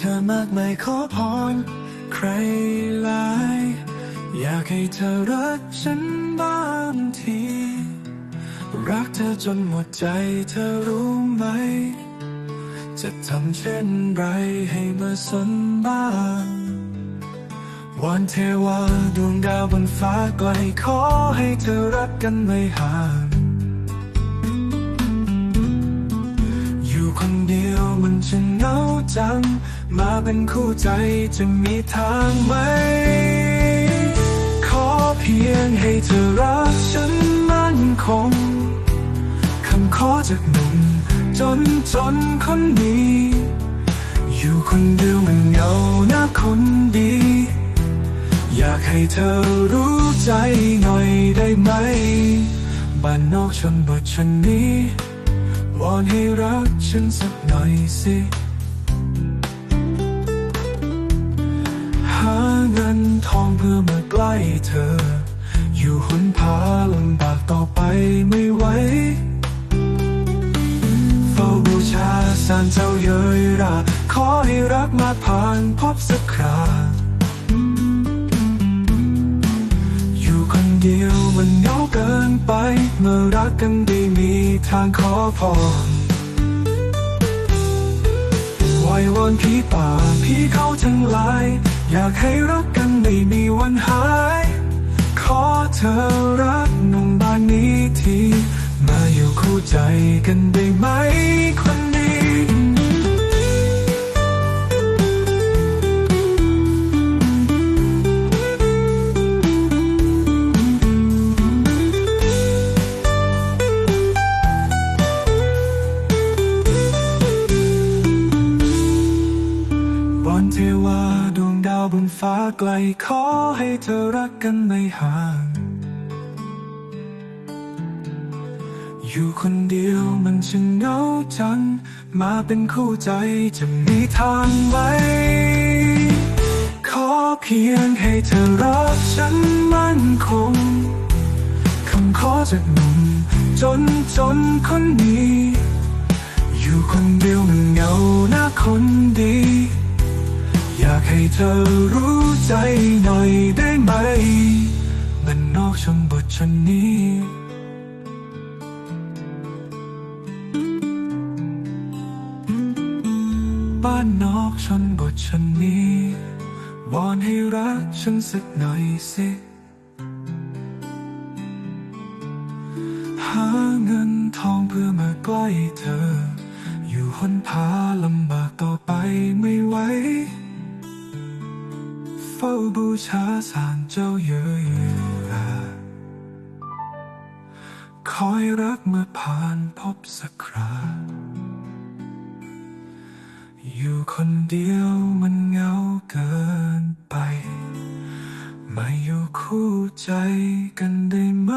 ธอมากไม่ขอพร ใครหลาย อยากให้เธอรักฉันบ้างที รักเธอจนหมดใจเธอรู้ไหม จะทำเช่นไรให้มาสนบ้างวันเทวาดวงดาวบนฟ้าไกลขอให้เธอรักกันไม่ห่างอยู่คนเดียวมันจะเหงา จัง มาเป็นคู่ใจจะมีทางไหม ขอเพียงให้เธอรักฉันมั่นคง คำขอจากหนุ่มจนจนคนนี้ อยู่คนเดียวมันเหงาหน้าคนดี อยากให้เธอรู้ใจหน่อยได้ไหม บ้านนอกชนบทชนนี้วอนให้รักฉันสักหน่อยสิาเงินทองเพื่อมาใกล้เธอ อยู่หนพาลำบากต่อไปไม่ไหวเฝ้าบูชาสารเจ้าเยยรา ขอให้รักมาผ่านพบสักคราอยู่คนเดียวมันเหงาเกินไป เมื่อรักกันได้มีทางขอพร อยวอนพี่ป่าพี่เขาทั้งหลาย อยากให้รักกันไม่มีวันหาย ขอเธอรักหนุ่มบ้านนี้ที มาอยู่คู่ใจกันได้ไหมคน บนฟ้าไกลขอให้เธอรักกันไม่ห่าง อยู่คนเดียวมันช่างเหงาจัง มาเป็นคู่ใจจะมีทางไหมขอเพียงให้เธอรักฉันมั่นคงคำขอจากหนุ่มจนจนคนนี้ อยู่คนเดียวมันเหงาหน้าคนดี ให้เธอรู้ใจหน่อยได้ไหม มันนอกชนบทชนนี้บ้านนอกชนบทชนนี้วอนให้รักฉันสักหน่อยสิ หาเงินทองเพื่อมาใกล้เธอ อยู่หนพาลำบากต่อไปไม่ไหว ฝ้าบูชาสารเจ้าเยอะคอยรักเมื่อผ่านพบสักครา อยู่คนเดียวมันเหงาเกินไป มาอยู่คู่ใจกันได้ไหม